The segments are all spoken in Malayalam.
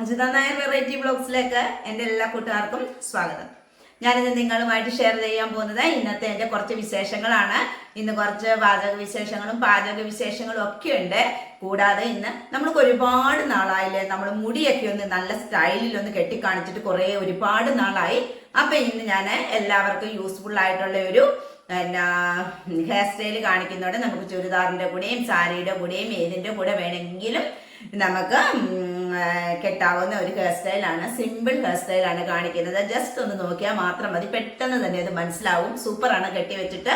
അജിത നായർ വെറൈറ്റി ബ്ലോഗ്സിലേക്ക് എന്റെ എല്ലാ കൂട്ടുകാർക്കും സ്വാഗതം. ഞാനിന്ന് നിങ്ങളുമായിട്ട് ഷെയർ ചെയ്യാൻ പോകുന്നത് ഇന്നത്തെ എന്റെ കുറച്ച് വിശേഷങ്ങളാണ്. ഇന്ന് കുറച്ച് പാചക വിശേഷങ്ങളും പാചക വിശേഷങ്ങളും ഒക്കെ ഉണ്ട്. കൂടാതെ ഇന്ന് നമ്മൾക്ക് ഒരുപാട് നാളായില്ലേ നമ്മൾ മുടിയൊക്കെ ഒന്ന് നല്ല സ്റ്റൈലിൽ ഒന്ന് കെട്ടിക്കാണിച്ചിട്ട് കുറേ ഒരുപാട് നാളായി. അപ്പൊ ഇന്ന് ഞാൻ എല്ലാവർക്കും യൂസ്ഫുൾ ആയിട്ടുള്ള ഒരു എന്നാ ഹെയർ സ്റ്റൈൽ കാണിക്കുന്നതോടെ നമുക്ക് ചുരിദാറിന്റെ കൂടെയും സാരിയുടെ കൂടെയും ഏതിന്റെ കൂടെ വേണമെങ്കിലും നമുക്ക് കെട്ടാവുന്ന ഒരു ഹെയർ സ്റ്റൈലാണ് സിമ്പിൾ ഹെയർ സ്റ്റൈലാണ് കാണിക്കുന്നത്. ജസ്റ്റ് ഒന്ന് നോക്കിയാൽ മാത്രം മതി. പെട്ടെന്ന് തന്നെ അത് മനസ്സിലാവും. സൂപ്പറാണ് കെട്ടി വെച്ചിട്ട്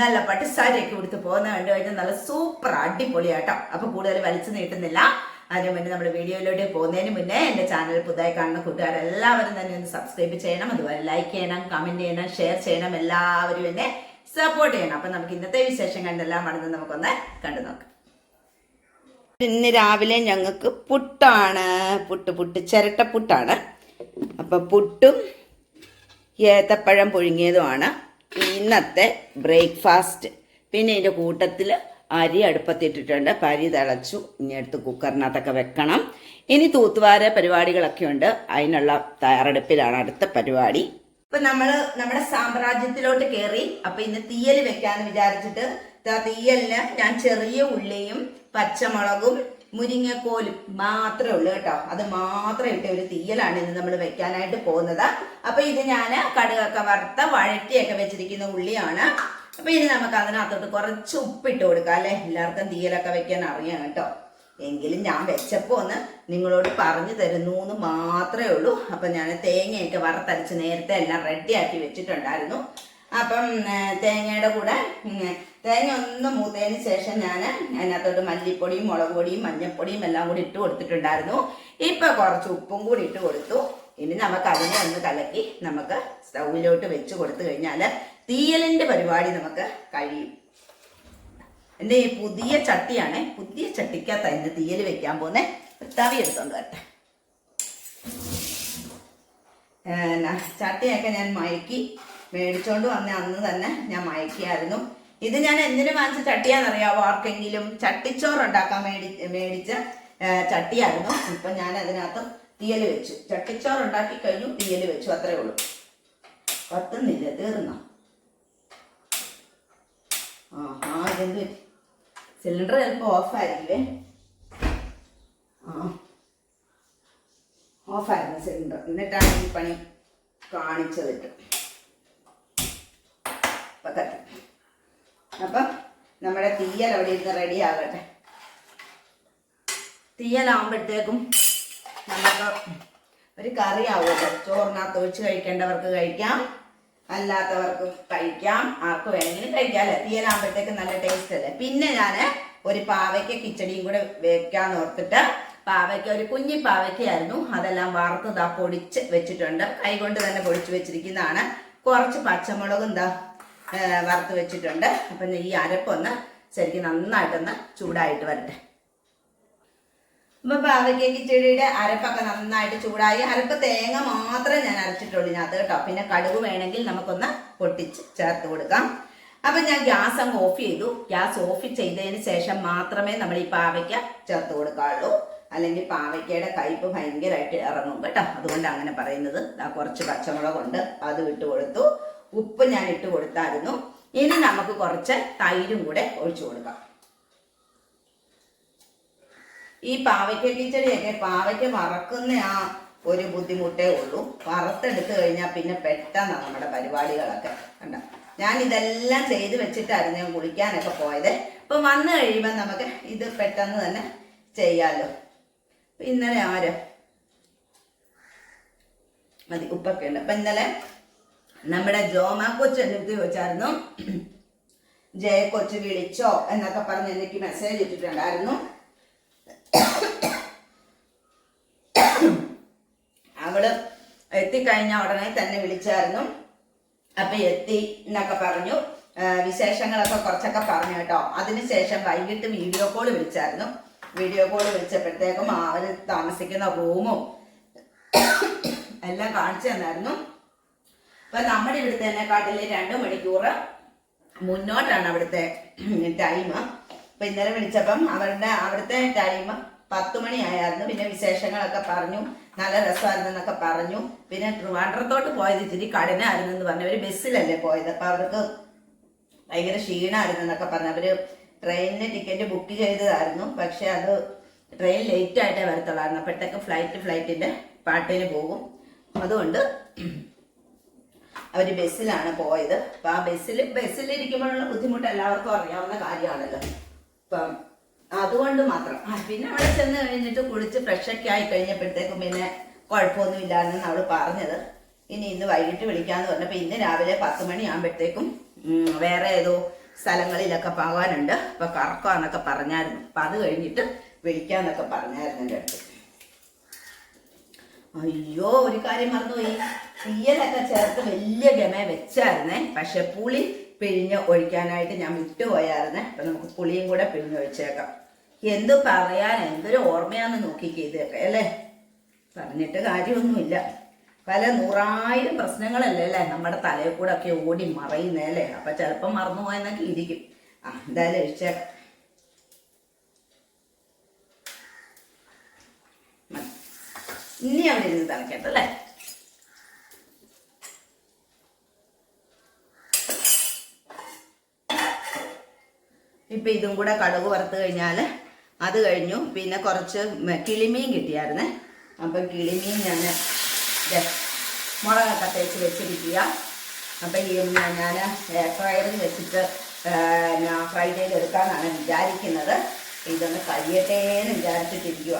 നല്ല പട്ടുസാരിയൊക്കെ കൊടുത്ത് പോകുന്ന കണ്ടു കഴിഞ്ഞാൽ നല്ല സൂപ്പർ അടിപൊളിയാട്ടോ. അപ്പൊ കൂടുതൽ വലിച്ചു നീട്ടുന്നില്ല. അതിന് മുന്നേ നമ്മൾ വീഡിയോയിലോട്ട് പോകുന്നതിന് മുന്നേ എന്റെ ചാനൽ പുതുതായി കാണുന്ന കൂട്ടുകാരെല്ലാവരും തന്നെ ഒന്ന് സബ്സ്ക്രൈബ് ചെയ്യണം. അതുപോലെ ലൈക്ക് ചെയ്യണം കമന്റ് ചെയ്യണം ഷെയർ ചെയ്യണം. എല്ലാവരും എന്നെ സപ്പോർട്ട് ചെയ്യണം. അപ്പൊ നമുക്ക് ഇന്നത്തെ വിശേഷം കണ്ടെല്ലാം ആണെന്ന് നമുക്കൊന്ന് കണ്ടു നോക്കാം. ഇന്ന് രാവിലെ ഞങ്ങൾക്ക് പുട്ടാണ്. പുട്ട് പുട്ട് ചിരട്ട പുട്ടാണ്. അപ്പം പുട്ടും ഏത്തപ്പഴം പുഴുങ്ങിയതുമാണ്. ഇന്നത്തെ ബ്രേക്ക്ഫാസ്റ്റ്. പിന്നെ ഇതിന്റെ കൂട്ടത്തിൽ അരി അടുപ്പത്തിട്ടിട്ടുണ്ട് അപ്പം അരി തിളച്ചു. ഇനി എടുത്ത് കുക്കറിനകത്തൊക്കെ വെക്കണം. ഇനി തൂത്തുവാര പരിപാടികളൊക്കെ ഉണ്ട്. അതിനുള്ള തയ്യാറെടുപ്പിലാണ് അടുത്ത പരിപാടി. ഇപ്പൊ നമ്മൾ നമ്മുടെ സാമ്രാജ്യത്തിലോട്ട് കയറി അപ്പൊ ഇന്ന് തീയൽ വെക്കാന്ന് വിചാരിച്ചിട്ട് തീയലിന് ഞാൻ ചെറിയ ഉള്ളിയും പച്ചമുളകും മുരിങ്ങക്കോലും മാത്രമേ ഉള്ളൂ കേട്ടോ. അത് മാത്രം ഇട്ട ഒരു തീയലാണ് ഇന്ന് നമ്മൾ വെക്കാനായിട്ട് പോകുന്നത്. അപ്പൊ ഇത് ഞാൻ കടുകൊക്കെ വറുത്ത വഴറ്റിയൊക്കെ വെച്ചിരിക്കുന്ന ഉള്ളിയാണ്. അപ്പൊ ഇനി നമുക്ക് അതിനകത്തോട്ട് കുറച്ച് ഉപ്പിട്ട് കൊടുക്കാം അല്ലെ? എല്ലാവർക്കും തീയലൊക്കെ വെക്കാൻ അറിയാം കേട്ടോ. എങ്കിലും ഞാൻ വെച്ചപ്പോൾ ഒന്ന് നിങ്ങളോട് പറഞ്ഞു തരുന്നു എന്ന് മാത്രമേ ഉള്ളൂ. അപ്പം ഞാൻ തേങ്ങയൊക്കെ വറുത്തരച്ച് നേരത്തെ എല്ലാം റെഡിയാക്കി വെച്ചിട്ടുണ്ടായിരുന്നു. അപ്പം തേങ്ങയുടെ കൂടെ തേങ്ങ ഒന്ന് മൂത്തതിന് ശേഷം ഞാൻ അതിനകത്തോട്ട് മല്ലിപ്പൊടിയും മുളക് പൊടിയും മഞ്ഞൾപ്പൊടിയും എല്ലാം കൂടി ഇട്ട് കൊടുത്തിട്ടുണ്ടായിരുന്നു. ഇപ്പം കുറച്ച് ഉപ്പും കൂടി ഇട്ട് കൊടുത്തു. ഇനി നമുക്ക് അതിനെ ഒന്ന് കലക്കി നമുക്ക് സ്റ്റൗവിലോട്ട് വെച്ച് കൊടുത്തു കഴിഞ്ഞാൽ തീയലിന്റെ പരിപാടി നമുക്ക് കഴിയും. എന്റെ ഈ പുതിയ ചട്ടിയാണ്. പുതിയ ചട്ടിക്കകത്ത് അതിന് തീയൽ വെക്കാൻ പോകുന്നേ. തവി എടുത്തോണ്ട് വരട്ടെ. ചട്ടിയൊക്കെ ഞാൻ മയക്കി മേടിച്ചോണ്ട് വന്ന. അന്ന് തന്നെ ഞാൻ മയക്കിയായിരുന്നു. ഇത് ഞാൻ എന്തിനു വാങ്ങിച്ച ചട്ടിയാണെന്നറിയാവോ? ആർക്കെങ്കിലും ചട്ടിച്ചോറ് ഉണ്ടാക്കാൻ മേടി മേടിച്ച ചട്ടിയായിരുന്നു. ഇപ്പൊ ഞാൻ അതിനകത്ത് തീയൽ വെച്ചു. ചട്ടിച്ചോറ് ഉണ്ടാക്കി കഴിഞ്ഞു തീയൽ വെച്ചു. അത്രേ ഉള്ളൂ. കത്തുന്നില്ല തീർന്നോ? ആഹാ ഇതെന്ത് പറ്റി? സിലിണ്ടർ ചിലപ്പോൾ ഓഫായിരിക്കുവേ ആ. ഓഫായിരുന്നു സിലിണ്ടർ എന്നിട്ടാണ് ഈ പണി കാണിച്ചത്. ഇട്ട് അപ്പൊ തട്ടി. അപ്പം നമ്മുടെ തീയൽ അവിടെ ഇരുന്ന് റെഡി ആകട്ടെ. തീയലാകുമ്പോഴത്തേക്കും നമുക്ക് ഒരു കറി ആവുമല്ലോ. ചോറിനകത്ത് ഒഴിച്ച് കഴിക്കേണ്ടവർക്ക് കഴിക്കാം. അല്ലാത്തവർക്ക് കഴിക്കാം. ആർക്ക് വേണമെങ്കിലും കഴിക്കാം അല്ലേ? തീയലാകുമ്പോഴത്തേക്ക് നല്ല ടേസ്റ്റ് അല്ലേ? പിന്നെ ഞാൻ ഒരു പാവയ്ക്ക കിച്ചടിയും കൂടെ വെക്കാന്ന് ഓർത്തിട്ട് പാവയ്ക്ക ഒരു കുഞ്ഞി പാവയ്ക്കയായിരുന്നു. അതെല്ലാം വറുത്ത് ഇതാ പൊടിച്ച് വെച്ചിട്ടുണ്ട്. കൈകൊണ്ട് തന്നെ പൊടിച്ച് വെച്ചിരിക്കുന്നതാണ്. കുറച്ച് പച്ചമുളകും ഏ, വറുത്ത് വെച്ചിട്ടുണ്ട്. അപ്പം ഈ അരപ്പൊന്ന് ശരിക്കും നന്നായിട്ടൊന്ന് ചൂടായിട്ട് വരട്ടെ. ഇപ്പൊ പാവയ്ക്ക കിച്ചടിയുടെ അരപ്പൊക്കെ നന്നായിട്ട് ചൂടായി. അരപ്പ് തേങ്ങ മാത്രമേ ഞാൻ അരച്ചിട്ടുള്ളൂ ഇതിനകത്ത് കേട്ടോ. പിന്നെ കടുക് വേണമെങ്കിൽ നമുക്കൊന്ന് പൊട്ടിച്ച് ചേർത്ത് കൊടുക്കാം. അപ്പൊ ഞാൻ ഗ്യാസ് അങ്ങ് ഓഫ് ചെയ്തു. ഗ്യാസ് ഓഫ് ചെയ്തതിന് ശേഷം മാത്രമേ നമ്മൾ ഈ പാവയ്ക്ക ചേർത്ത് കൊടുക്കാറുള്ളൂ അല്ലെങ്കിൽ പാവയ്ക്കയുടെ കയ്പ് ഭയങ്കരമായിട്ട് ഇറങ്ങും കേട്ടോ. അതുകൊണ്ട് അങ്ങനെ പറയുന്നത്. കുറച്ച് പച്ചമുളകുണ്ട് അത് ഇട്ട് കൊടുത്തു. ഉപ്പ് ഞാൻ ഇട്ട് കൊടുത്തായിരുന്നു. ഇനി നമുക്ക് കുറച്ച് തൈരും കൂടെ ഒഴിച്ചു കൊടുക്കാം. ഈ പാവയ്ക്ക കിച്ചടിയൊക്കെ പാവയ്ക്ക വറക്കുന്ന ആ ഒരു ബുദ്ധിമുട്ടേ ഉള്ളൂ. വറുത്തെടുത്ത് കഴിഞ്ഞാൽ പിന്നെ പെട്ടെന്നാണ് നമ്മുടെ പരിപാടികളൊക്കെ. കണ്ട? ഞാൻ ഇതെല്ലാം ചെയ്ത് വെച്ചിട്ടായിരുന്നു ഞാൻ കുളിക്കാനൊക്കെ പോയത്. ഇപ്പം വന്നു കഴിയുമ്പോൾ നമുക്ക് ഇത് പെട്ടെന്ന് തന്നെ ചെയ്യാമല്ലോ ഇന്നലെ ആര്? മതി ഉപ്പൊക്കെ ഉണ്ട്. അപ്പം ഇന്നലെ നമ്മുടെ ജോമ കൊച്ചു എന്റെ അടുത്ത് ചോദിച്ചായിരുന്നു. ജയ കൊച്ചു വിളിച്ചോ എന്നൊക്കെ പറഞ്ഞ് എനിക്ക് മെസ്സേജ് ഇട്ടിട്ടുണ്ടായിരുന്നു. അവൾ എത്തിക്കഴിഞ്ഞ ഉടനെ തന്നെ വിളിച്ചായിരുന്നു. അപ്പൊ എത്തി എന്നൊക്കെ പറഞ്ഞു. വിശേഷങ്ങളൊക്കെ കുറച്ചൊക്കെ പറഞ്ഞു കേട്ടോ. അതിനുശേഷം വൈകിട്ട് വീഡിയോ കോൾ വിളിച്ചായിരുന്നു. വീഡിയോ കോൾ വിളിച്ചപ്പോഴത്തേക്കും അവർ താമസിക്കുന്ന റൂമും എല്ലാം കാണിച്ചു തന്നായിരുന്നു. അപ്പൊ നമ്മുടെ ഇവിടുത്തെ രണ്ട് മണിക്കൂർ മുന്നോട്ടാണ് അവിടുത്തെ ടൈം അപ്പൊ ഇന്നലെ വിളിച്ചപ്പം അവരുടെ അവിടുത്തെ ടൈം പത്ത് മണിയായിരുന്നു പിന്നെ വിശേഷങ്ങളൊക്കെ പറഞ്ഞു. നല്ല രസമായിരുന്നു എന്നൊക്കെ പറഞ്ഞു. പിന്നെ ട്രിവാൻഡ്രത്തോട്ട് പോയത് ഇച്ചിരി കഠിനമായിരുന്നു എന്ന് പറഞ്ഞു. അവർ ബസ്സിലല്ലേ പോയത്. അപ്പൊ അവർക്ക് ഭയങ്കര ക്ഷീണമായിരുന്നു എന്നൊക്കെ പറഞ്ഞു. അവർ ട്രെയിനിന് ടിക്കറ്റ് ബുക്ക് ചെയ്തതായിരുന്നു. പക്ഷെ അത് ട്രെയിൻ ലേറ്റ് ആയിട്ടേ വരത്തുള്ളായിരുന്നു. അപ്പോഴത്തേക്ക് ഫ്ലൈറ്റ് ഫ്ലൈറ്റിന്റെ പാട്ടിന് പോകും. അതുകൊണ്ട് അവർ ബസ്സിലാണ് പോയത്. അപ്പൊ ആ ബസ്സിൽ ബസ്സിലിരിക്കുമ്പോഴുള്ള ബുദ്ധിമുട്ട് എല്ലാവർക്കും അറിയാവുന്ന കാര്യമാണല്ലോ. അപ്പം അതുകൊണ്ട് മാത്രം. പിന്നെ അവിടെ ചെന്ന് കഴിഞ്ഞിട്ട് കുളിച്ച് ഫ്രഷൊക്കെ ആയി കഴിഞ്ഞപ്പോഴത്തേക്കും പിന്നെ കുഴപ്പമൊന്നും ഇല്ലാന്നാണ് അവൾ പറഞ്ഞത്. ഇനി ഇന്ന് വൈകിട്ട് വിളിക്കാന്ന് പറഞ്ഞപ്പോ ഇന്ന് രാവിലെ പത്ത് മണിയാകുമ്പോഴത്തേക്കും വേറെ ഏതോ സ്ഥലങ്ങളിലൊക്കെ പോകാനുണ്ട്. അപ്പൊ കറക്കാന്നൊക്കെ പറഞ്ഞായിരുന്നു. അപ്പൊ അത് കഴിഞ്ഞിട്ട് വിളിക്കാന്നൊക്കെ പറഞ്ഞായിരുന്നു എന്റെ അടുത്ത്. അയ്യോ ഒരു കാര്യം മറന്നുപോയി. തീയലൊക്കെ ചേർത്ത് വലിയ ഗമ വെച്ചായിരുന്നേ. പക്ഷെ പുളി പിഴിഞ്ഞ് ഒഴിക്കാനായിട്ട് ഞാൻ വിട്ടുപോയായിരുന്നേ. അപ്പൊ നമുക്ക് പുളിയും കൂടെ പിഴിഞ്ഞ് ഒഴിച്ചേക്കാം. എന്ത് പറയാൻ എന്തൊരു ഓർമ്മയാന്ന് നോക്കിക്കേ ഇതൊക്കെ അല്ലേ? പറഞ്ഞിട്ട് കാര്യമൊന്നുമില്ല. പല നൂറായിരം പ്രശ്നങ്ങളല്ലേ അല്ലേ? നമ്മുടെ തലയിൽ കൂടെ ഒക്കെ ഓടി മറയുന്നേ അല്ലേ? അപ്പൊ ചിലപ്പോൾ മറന്നു പോയെന്നൊക്കെ ഇരിക്കും. ആ എന്തായാലും മതി. ഇനി അവിടെ ഇരുന്ന് അല്ലേ? ഇപ്പൊ ഇതും കൂടെ കടുക് വറുത്ത് കഴിഞ്ഞാൽ അത് കഴിഞ്ഞു. പിന്നെ കുറച്ച് കിളിമീൻ കിട്ടിയായിരുന്നേ. അപ്പം കിളിമീൻ ഞാൻ മുളകൊക്കെ തേച്ച് വെച്ചിരിക്കുക അപ്പം ഈ ഞാൻ എയർ ഫ്രയറിൽ വെച്ചിട്ട് ഫ്രൈ ചെയ്തെടുക്കാന്നാണ് വിചാരിക്കുന്നത്. ഇതൊന്ന് കഴിയട്ടേന്ന് വിചാരിച്ചിട്ടിരിക്കുക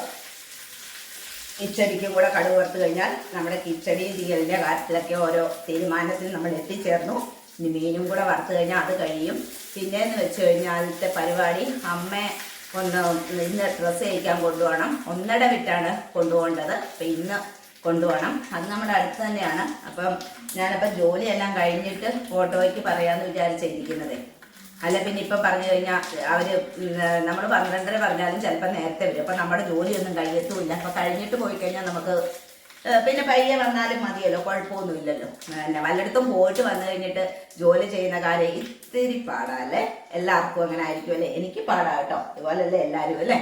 കിച്ചടിക്കും കൂടെ കടുക് വറുത്ത് കഴിഞ്ഞാൽ നമ്മുടെ കിച്ചടി തീയലിന്റെ കാര്യത്തിലൊക്കെ ഓരോ തീരുമാനത്തിൽ നമ്മൾ എത്തിച്ചേർന്നു. ഇനി മീനും കൂടെ വറുത്ത് കഴിഞ്ഞാൽ അത് കഴിയും. പിന്നെന്ന് വെച്ച് കഴിഞ്ഞാലത്തെ പരിപാടി അമ്മ ഒന്ന് ഇന്ന് ഡ്രസ്സ് തയ്ക്കാൻ കൊണ്ടുപോകണം. ഒന്നട വിട്ടാണ് കൊണ്ടുപോകേണ്ടത്. അപ്പം ഇന്ന് കൊണ്ടുപോകണം. അത് നമ്മുടെ അടുത്ത് തന്നെയാണ്. അപ്പം ഞാനപ്പം ജോലിയെല്ലാം കഴിഞ്ഞിട്ട് ഓട്ടോയ്ക്ക് പറയാമെന്ന് വിചാരിച്ചിരിക്കുന്നത്. അല്ല പിന്നെ ഇപ്പം പറഞ്ഞു കഴിഞ്ഞാൽ അവർ നമ്മൾ പന്ത്രണ്ടര പറഞ്ഞാലും ചിലപ്പോൾ നേരത്തെ വരും. അപ്പം നമ്മുടെ ജോലിയൊന്നും കഴിയത്തുമില്ല. അപ്പം കഴിഞ്ഞിട്ട് പോയി കഴിഞ്ഞാൽ നമുക്ക് പിന്നെ പയ്യെ വന്നാലും മതിയല്ലോ കുഴപ്പമൊന്നുമില്ലല്ലോ. പിന്നെ വല്ലയിടത്തും പോയിട്ട് വന്നു കഴിഞ്ഞിട്ട് ജോലി ചെയ്യുന്ന കാര്യം ഇത്തിരി പാടാല്ലേ എല്ലാവർക്കും അങ്ങനെ ആയിരിക്കും അല്ലേ? എനിക്ക് പാടാ കേട്ടോ. ഇതുപോലല്ലേ എല്ലാവരും അല്ലേ?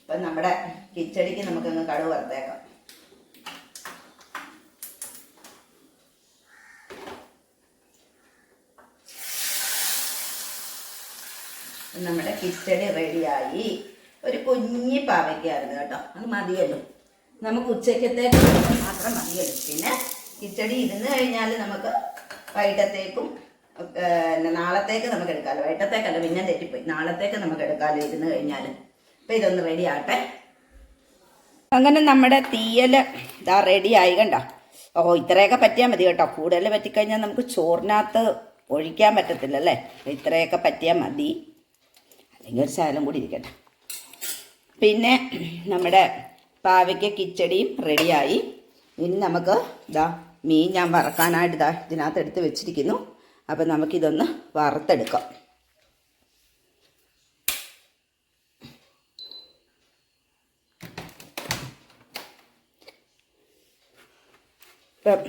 അപ്പം നമ്മുടെ കിച്ചടിക്ക് നമുക്കങ്ങ് കടുവ് വറുത്തേക്കാം. നമ്മുടെ കിച്ചടി റെഡിയായി. ഒരു കുഞ്ഞി പാവയ്ക്കായിരുന്നു കേട്ടോ. അത് മതിയല്ലോ. നമുക്ക് ഉച്ചക്കത്തേക്ക് മാത്രം മതിയല്ലോ പിന്നെ കിച്ചടി ഇരുന്ന് കഴിഞ്ഞാൽ നമുക്ക് വൈകിട്ടത്തേക്കും പിന്നെ നാളത്തേക്ക് നമുക്ക് എടുക്കാമല്ലോ വൈകിട്ടത്തേക്കല്ല പിന്നെ തെറ്റിപ്പോയി. നാളത്തേക്ക് നമുക്ക് എടുക്കാമല്ലോ ഇരുന്ന് കഴിഞ്ഞാൽ അപ്പം ഇതൊന്ന് റെഡി അങ്ങനെ നമ്മുടെ തീയൽ ഇതാ റെഡി ആയി കണ്ടോ? ഓ ഇത്രയൊക്കെ പറ്റിയാൽ മതി കേട്ടോ. കൂടുതൽ പറ്റിക്കഴിഞ്ഞാൽ നമുക്ക് ചോറിനകത്ത് ഒഴിക്കാൻ പറ്റത്തില്ല അല്ലേ ഇത്രയൊക്കെ പറ്റിയാൽ മതി. അല്ലെങ്കിൽ ഒരു ശകലം കൂടി ഇരിക്കട്ടെ. പിന്നെ നമ്മുടെ പാവയ്ക്ക കിച്ചടിയും റെഡിയായി ഇനി നമുക്ക് ഇതാ മീൻ ഞാൻ വറക്കാനായിട്ട് ഇതാ ഇതിനകത്ത് എടുത്ത് വെച്ചിരിക്കുന്നു. അപ്പം നമുക്കിതൊന്ന് വറുത്തെടുക്കാം. ഇപ്പം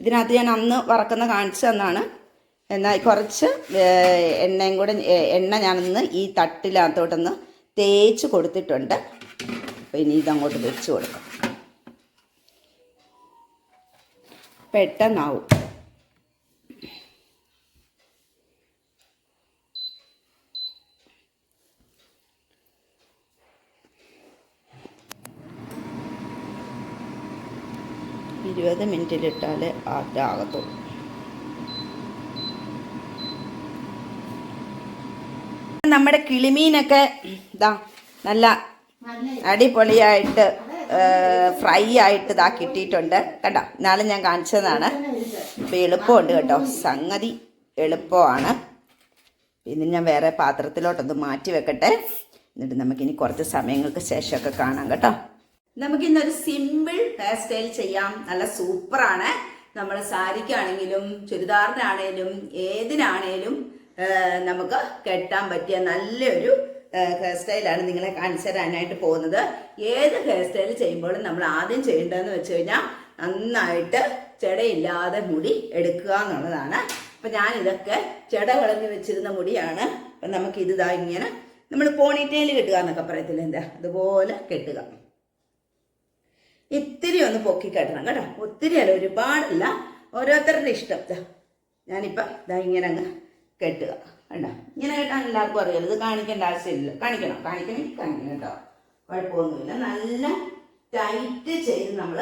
ഇതിനകത്ത് ഞാൻ അന്ന് വറക്കുന്ന കാണിച്ചു തന്നാണ്. എന്നാൽ കുറച്ച് എണ്ണയും കൂടെ എണ്ണ ഞാനൊന്ന് ഈ തട്ടിനകത്തോട്ടൊന്ന് തേച്ച് കൊടുത്തിട്ടുണ്ട്. അപ്പം ഇനി ഇതങ്ങോട്ട് വെച്ച് കൊടുക്കാം. പെട്ടെന്നാവും. ഇരുപത് മിനിറ്റിലിട്ടാൽ ആകത്തുള്ളൂ നമ്മുടെ കിളിമീനൊക്കെ ഇതാ നല്ല അടിപൊളിയായിട്ട് ഫ്രൈ ആയിട്ട് ഇതാ കിട്ടിയിട്ടുണ്ട്. കേട്ടോ നാളെ ഞാൻ കാണിച്ചതാണ്. ഇപ്പം എളുപ്പമുണ്ട് കേട്ടോ. സംഗതി എളുപ്പമാണ്. പിന്നെ ഞാൻ വേറെ പാത്രത്തിലോട്ടൊന്ന് മാറ്റി വെക്കട്ടെ. എന്നിട്ട് നമുക്കിനി കുറച്ച് സമയങ്ങൾക്ക് ശേഷമൊക്കെ കാണാം കേട്ടോ. നമുക്കിന്നൊരു സിമ്പിൾ ഹെയർ സ്റ്റൈൽ ചെയ്യാം. നല്ല സൂപ്പറാണ്. നമ്മൾ സാരിക്കാണെങ്കിലും ചുരിദാറിനാണേലും ഏതിനാണേലും നമുക്ക് കെട്ടാൻ പറ്റിയ നല്ലൊരു ഹെയർ സ്റ്റൈലാണ് നിങ്ങളെ കാണിച്ചു തരാനായിട്ട് പോകുന്നത്. ഏത് ഹെയർ സ്റ്റൈൽ ചെയ്യുമ്പോഴും നമ്മൾ ആദ്യം ചെയ്യേണ്ടതെന്ന് വെച്ച് കഴിഞ്ഞാൽ നന്നായിട്ട് ചെടയില്ലാതെ മുടി എടുക്കുക എന്നുള്ളതാണ്. അപ്പം ഞാനിതൊക്കെ ചെട കളഞ്ഞ് വെച്ചിരുന്ന മുടിയാണ്. അപ്പം നമുക്ക് ഇതാ ഇങ്ങനെ നമ്മൾ പോണിറ്റേൽ കെട്ടുക എന്നൊക്കെ പറയത്തില്ല എന്താ? അതുപോലെ കെട്ടുക. ഇത്തിരി ഒന്ന് പൊക്കി കെട്ടണം കേട്ടോ. ഒത്തിരി അല്ല ഒരുപാടല്ല. ഓരോരുത്തരുടെ ഇഷ്ടം ഞാനിപ്പം ഇതാ ഇങ്ങനെ അങ്ങ് കെട്ടുക. കണ്ടോ? ഇങ്ങനെ കേട്ടാൽ എല്ലാവർക്കും അറിയാം ഇത് കാണിക്കേണ്ട ആവശ്യമില്ല. കാണിക്കണം. കാണിക്കണമെങ്കിൽ കാണിക്കണം കേട്ടോ. കുഴപ്പമൊന്നുമില്ല. നല്ല ടൈറ്റ് ചെയ്ത് നമ്മൾ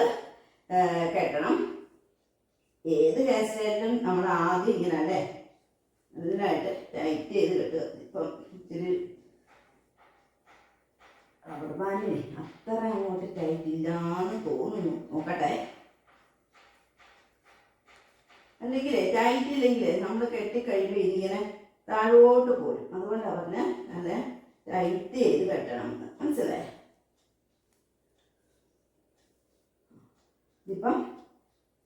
കെട്ടണം. ഏത് ഹെയർ സ്റ്റൈലിലും നമ്മൾ ആദ്യം ഇങ്ങനെ അല്ലേ നല്ലതായിട്ട് ടൈറ്റ് ചെയ്ത് കെട്ടുക. ഇപ്പം ഇച്ചിരി റബ്ബർ അത്ര അങ്ങോട്ട് ടൈറ്റ് ഇല്ലാന്ന് തോന്നുന്നു. നോക്കട്ടെ. അല്ലെങ്കിൽ ടൈറ്റ് ഇല്ലെങ്കിൽ നമ്മൾ കെട്ടിക്കഴിയുമ്പോൾ ഇങ്ങനെ താഴോട്ട് പോരും. അതുകൊണ്ടാണ് പറഞ്ഞ നല്ല ടൈറ്റ് ചെയ്ത് കെട്ടണം എന്ന്. മനസ്സിലായേ? ഇപ്പം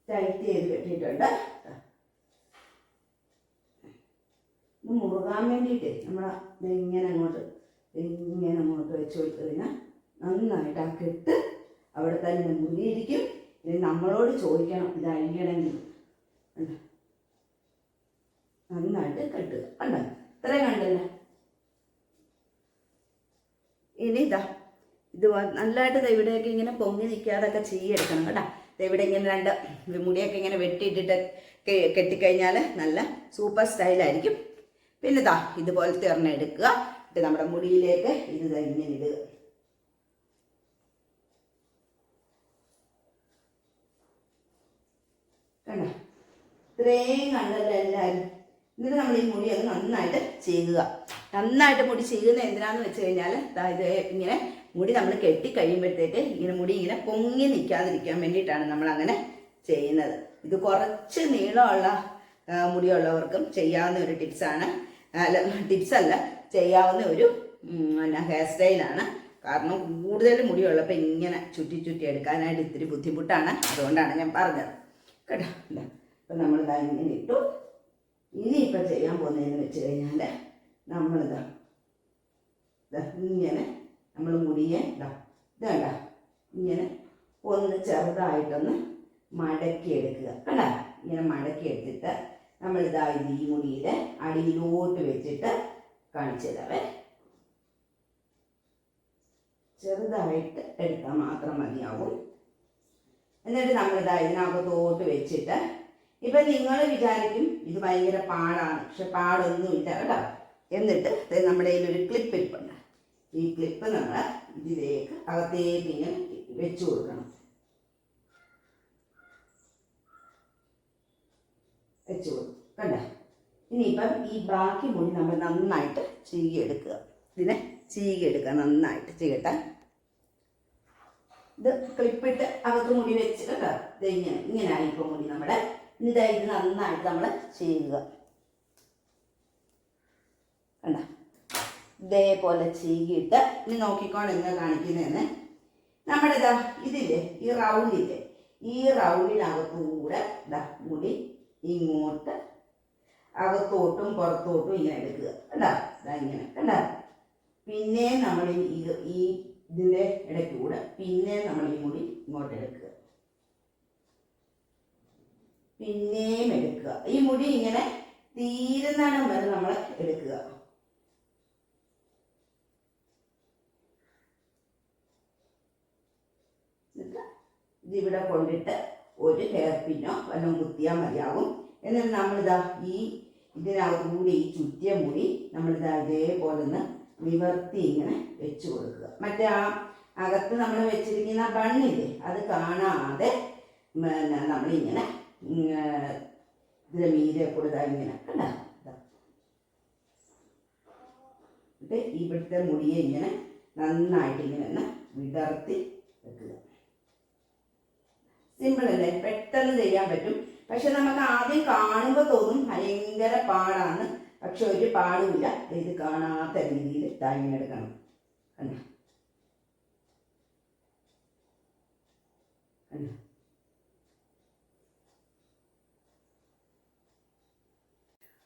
ടൈറ്റ് ചെയ്ത് കെട്ടിയിട്ടുണ്ട്. ഇത് മുറുകാൻ വേണ്ടിയിട്ട് നമ്മൾ ഇങ്ങനെ അങ്ങോട്ട് ഇങ്ങനെ അങ്ങോട്ട് വെച്ച് കൊടുത്തു കഴിഞ്ഞാൽ നന്നായിട്ട് ആ കെട്ട് അവിടെ തന്നെ മുങ്ങിയിരിക്കും ഇനി നമ്മളോട് ചോദിക്കണം ഇത് അഴിയണമെങ്കിൽ? നന്നായിട്ട് കെട്ടുക. കണ്ടോ? ഇത്രയും കണ്ടല്ലേ? ഇനി ഇതാ ഇത് നല്ലതായിട്ട് ഇവിടെയൊക്കെ ഇങ്ങനെ പൊങ്ങി നിൽക്കാതൊക്കെ ചെയ്യെടുക്കണം കേട്ടോ. ഇവിടെ ഇങ്ങനെ രണ്ട് മുടിയൊക്കെ ഇങ്ങനെ വെട്ടിയിട്ടിട്ട് കെട്ടിക്കഴിഞ്ഞാൽ നല്ല സൂപ്പർ സ്റ്റൈലായിരിക്കും. പിന്നെ ഇതാ ഇതുപോലത്തെ ഒരെണ്ണം എടുക്കുക. എന്നിട്ട് നമ്മുടെ മുടിയിലേക്ക് ഇത് തന്നെ ഇടുക. കണ്ടോ? ഇത്രയും കണ്ടല്ലോ എല്ലാവരും എന്നിട്ട് നമ്മൾ ഈ മുടി ഒന്ന് നന്നായിട്ട് ചെയ്യുക. നന്നായിട്ട് മുടി ചെയ്യുന്ന എന്തിനാന്ന് വെച്ച് കഴിഞ്ഞാൽ ഇത് ഇങ്ങനെ മുടി നമ്മൾ കെട്ടി കഴിയുമ്പോഴത്തേക്ക് ഇങ്ങനെ മുടി ഇങ്ങനെ പൊങ്ങി നിൽക്കാതിരിക്കാൻ വേണ്ടിയിട്ടാണ് നമ്മൾ അങ്ങനെ ചെയ്യുന്നത്. ഇത് കുറച്ച് നീളമുള്ള മുടിയുള്ളവർക്കും ചെയ്യാവുന്ന ഒരു ടിപ്സാണ്. അല്ല ടിപ്സ് അല്ല ചെയ്യാവുന്ന ഒരു പിന്നെ ഹെയർ സ്റ്റൈലാണ്. കാരണം കൂടുതൽ മുടിയുള്ളപ്പോൾ ഇങ്ങനെ ചുറ്റി ചുറ്റി എടുക്കാനായിട്ട് ഇത്തിരി ബുദ്ധിമുട്ടാണ്. അതുകൊണ്ടാണ് ഞാൻ പറഞ്ഞത്. കേട്ടോ? അപ്പം നമ്മൾ ഇതാ ഇങ്ങനെ ഇട്ടു. ഇനിയിപ്പോൾ ചെയ്യാൻ പോകുന്നതെന്ന് വെച്ച് കഴിഞ്ഞാൽ നമ്മളിതാ ഇങ്ങനെ നമ്മൾ മുടിയെ ഇതാ ഇത് കണ്ട? ഇങ്ങനെ ഒന്ന് ചെറുതായിട്ടൊന്ന് മടക്കി എടുക്കുക കണ്ട? ഇങ്ങനെ മടക്കി എടുത്തിട്ട് നമ്മളിതാ ഈ മുടിയുടെ അടിയിലോട്ട് വെച്ചിട്ട് കാണിച്ചു തരാവേ ചെറുതായിട്ട് എടുത്താൽ മാത്രം മതിയാവും. എന്നിട്ട് നമ്മളിതാ ഇതിനകത്തോട്ട് വെച്ചിട്ട് ഇപ്പൊ നിങ്ങൾ വിചാരിക്കും ഇത് ഭയങ്കര പാടാണ് പക്ഷെ പാടൊന്നുമില്ല കേട്ടോ. എന്നിട്ട് നമ്മുടെ ഒരു ക്ലിപ്പ് ഇരിപ്പുണ്ട്. ഈ ക്ലിപ്പ് നമ്മൾ ഇതിലേക്ക് അകത്തേക്ക് ഇങ്ങനെ വെച്ചു കൊടുക്കണം. വെച്ചു കൊടുക്കും കണ്ട? ഇനിയിപ്പം ഈ ബാക്കി മുടി നമ്മൾ നന്നായിട്ട് ചീകിയെടുക്കുക. ഇതിനെ ചീകിയെടുക്കുക നന്നായിട്ട് ചീകട്ടെ. ഇത് ക്ലിപ്പിട്ട് അകത്ത് മുടി വെച്ച് കേട്ടോ. ഇങ്ങനെ ഇങ്ങനെ ആയിപ്പോ മുടി നമ്മുടെ ഇതാ ഇത് നന്നായിട്ട് നമ്മൾ ചെയ്യുക. കണ്ട? ഇതേപോലെ ചെയ്തിട്ട് ഇനി നോക്കിക്കോണം എന്ന് കാണിക്കുന്നതെന്ന്. നമ്മുടെ ഇതാ ഇതില്ലേ ഈ റൗണ്ടില്ലേ ഈ റൗണ്ടിനകത്തൂടെ ഇതാ മുടി ഇങ്ങോട്ട് അകത്തോട്ടും പുറത്തോട്ടും ഇങ്ങനെ എടുക്കുക. കണ്ടാ? ഇതാ ഇങ്ങനെ. കണ്ടാ? പിന്നെ നമ്മൾ ഈ ഈ ഇതിന്റെ ഇടയ്ക്കൂടെ പിന്നെ നമ്മൾ ഈ മുടി ഇങ്ങോട്ട് എടുക്കുക. പിന്നെയും എടുക്കുക. ഈ മുടി ഇങ്ങനെ തീരുന്നിടം വരെ നമ്മൾ എടുക്കുക. ഇതിവിടെ കൊണ്ടിട്ട് ഒരു ഹെയർ പിന്നോ വല്ലതും കുത്തിയാൽ മതിയാകും. എന്നിട്ട് നമ്മളിതാ ഈ ഇതിനകത്ത് കൂടി ഈ ചുറ്റിയ മുടി നമ്മളിതാ ഇതേപോലെ ഒന്ന് നിവർത്തി ഇങ്ങനെ വെച്ച് കൊടുക്കുക. മറ്റേ ആ അകത്ത് നമ്മൾ വെച്ചിരിക്കുന്ന ബണ്ണില്ലേ അത് കാണാതെ നമ്മളിങ്ങനെ ഇതിലെ മീരെ കൊടുത്താ ഇങ്ങനെ കണ്ട? ഇവിടുത്തെ മുടിയെ ഇങ്ങനെ നന്നായിട്ട് ഇങ്ങനെ ഒന്ന് വിടർത്തി വെക്കുക. സിമ്പിൾ അല്ലേ? പെട്ടെന്ന് ചെയ്യാൻ പറ്റും. പക്ഷെ നമുക്ക് ആദ്യം കാണുമ്പോൾ തോന്നും ഭയങ്കര പാടാണ്. പക്ഷെ ഒരു പാടുമില്ല. ഇത് കാണാത്ത രീതിയിൽ താങ്ങിയെടുക്കണം കണ്ടോ? കണ്ട?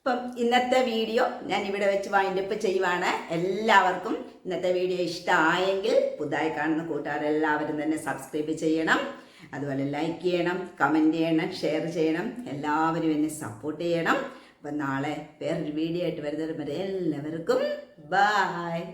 അപ്പം ഇന്നത്തെ വീഡിയോ ഞാൻ ഇവിടെ വെച്ച് വൈൻഡപ്പ് ചെയ്യുവാണ്. എല്ലാവർക്കും ഇന്നത്തെ വീഡിയോ ഇഷ്ടമായെങ്കിൽ പുതുതായി കാണുന്ന കൂട്ടുകാരെല്ലാവരും തന്നെ സബ്സ്ക്രൈബ് ചെയ്യണം. അതുപോലെ ലൈക്ക് ചെയ്യണം കമന്റ് ചെയ്യണം ഷെയർ ചെയ്യണം. എല്ലാവരും എന്നെ സപ്പോർട്ട് ചെയ്യണം. അപ്പം നാളെ വേറൊരു വീഡിയോ ആയിട്ട് വരുന്നവരെ എല്ലാവർക്കും ബായ്